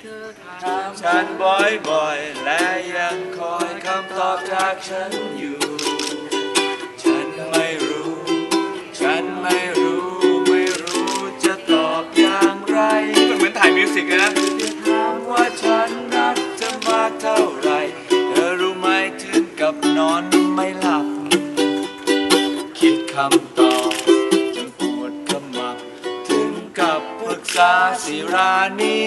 เธอถามถามฉันบ่อยๆ และยังคอยคำตอบจากฉันอยู่ ฉันไม่รู้ ฉันไม่รู้ ไม่รู้จะตอบอย่างไรมันเหมือนถ่ายมิวสิกเลยนะถามว่าฉันรักเธอมากเท่าไหรเธอรู้ไหมถึงกับนอนไม่หลับ คิดคำตอบ กาสิรานี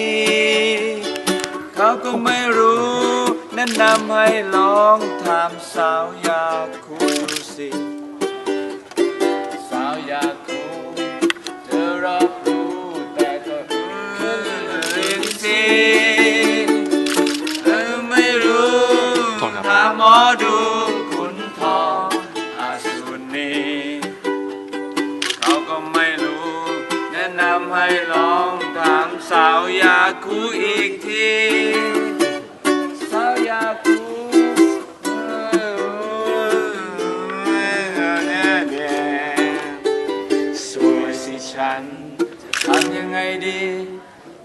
เขาก็ไม่รู้ แนะนำให้ลองถามสาวยาคูดูสิ สาวยาคูเธอรับรู้แต่ก็เออสิเธอไม่รู้โทษครับถามหมอดูคุณทองอาสุนีเขาก็ไม่รู้ แนะนำให้ลอง วยาคูอีกทีสาวยาคูสวยสิฉันจะทำยังไงดี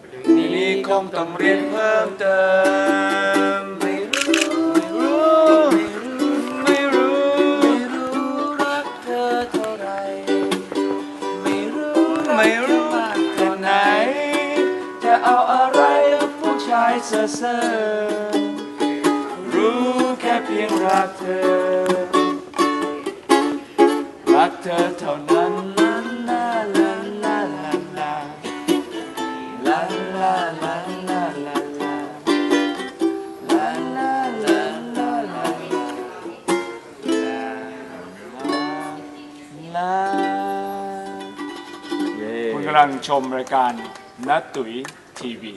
เรื่องนี้คงต้องเรียนเพิ่มเติม เซ่อเซ่อรู้แค่เพียงรักเธอ รักเธอเท่านั้นลาลาลาลาลาลาลาลาลาลาลาลาลาลาลาลาลาคุณกำลังชมรายการนัดตุ๋ย TV.